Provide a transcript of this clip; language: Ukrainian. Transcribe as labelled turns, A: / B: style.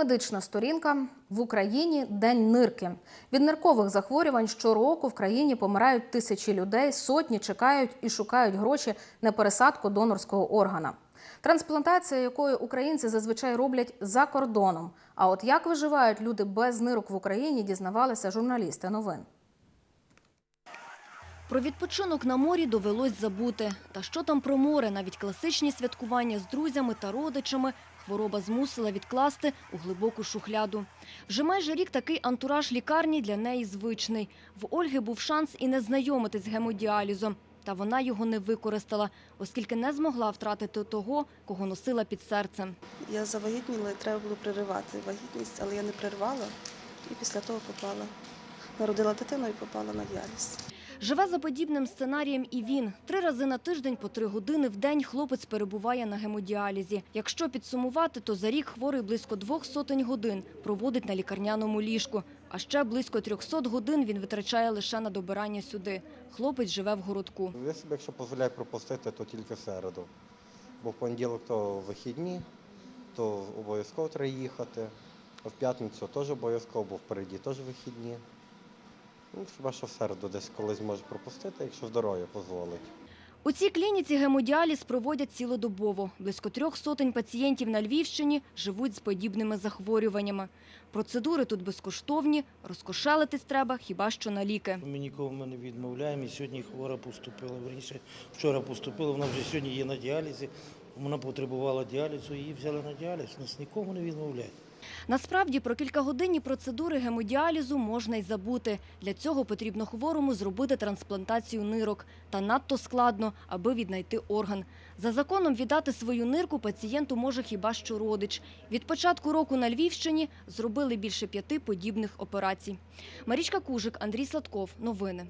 A: Медична сторінка в Україні День нирки. Від ниркових захворювань щороку в країні помирають тисячі людей, сотні чекають і шукають гроші на пересадку донорського органа. Трансплантація, якою українці зазвичай роблять за кордоном. А от як виживають люди без нирок в Україні, дізнавалися журналісти новин.
B: Про відпочинок на морі довелось забути. Та що там про море, навіть класичні святкування з друзями та родичами хвороба змусила відкласти у глибоку шухляду. Вже майже рік такий антураж лікарні для неї звичний. В Ольги був шанс і не знайомитись з гемодіалізом. Та вона його не використала, оскільки не змогла втратити того, кого носила під серцем.
C: Я завагітніла і треба було переривати вагітність, але я не перервала і після того попала. Народила дитину і попала на діаліз.
B: Живе за подібним сценарієм і він. Три рази на тиждень по три години в день хлопець перебуває на гемодіалізі. Якщо підсумувати, то за рік хворий близько двох сотень годин проводить на лікарняному ліжку. А ще близько 300 годин він витрачає лише на добирання сюди. Хлопець живе в городку.
D: Я собі, якщо дозволяю пропустити, то тільки в середу. Бо в понеділок то вихідні, то обов'язково треба їхати. В п'ятницю теж обов'язково, бо впереді теж вихідні. Ну, хіба що в середу десь колись може пропустити, якщо здоров'я дозволить.
B: У цій клініці гемодіаліз проводять цілодобово. Близько трьох сотень пацієнтів на Львівщині живуть з подібними захворюваннями. Процедури тут безкоштовні, розкошелитись треба хіба що на ліки.
E: Ми нікого ми не відмовляємо. І сьогодні хвора поступила. Верніше, вчора поступила, вона вже сьогодні є на діалізі. Вона потребувала діалізу, її взяли на діаліз. Нас нікому не відмовляють.
B: Насправді про кількагодинні процедури гемодіалізу можна й забути. Для цього потрібно хворому зробити трансплантацію нирок. Та надто складно, аби віднайти орган. За законом віддати свою нирку пацієнту може хіба що родич. Від початку року на Львівщині зробили більше п'яти подібних операцій. Марічка Кужик, Андрій Сладков. Новини.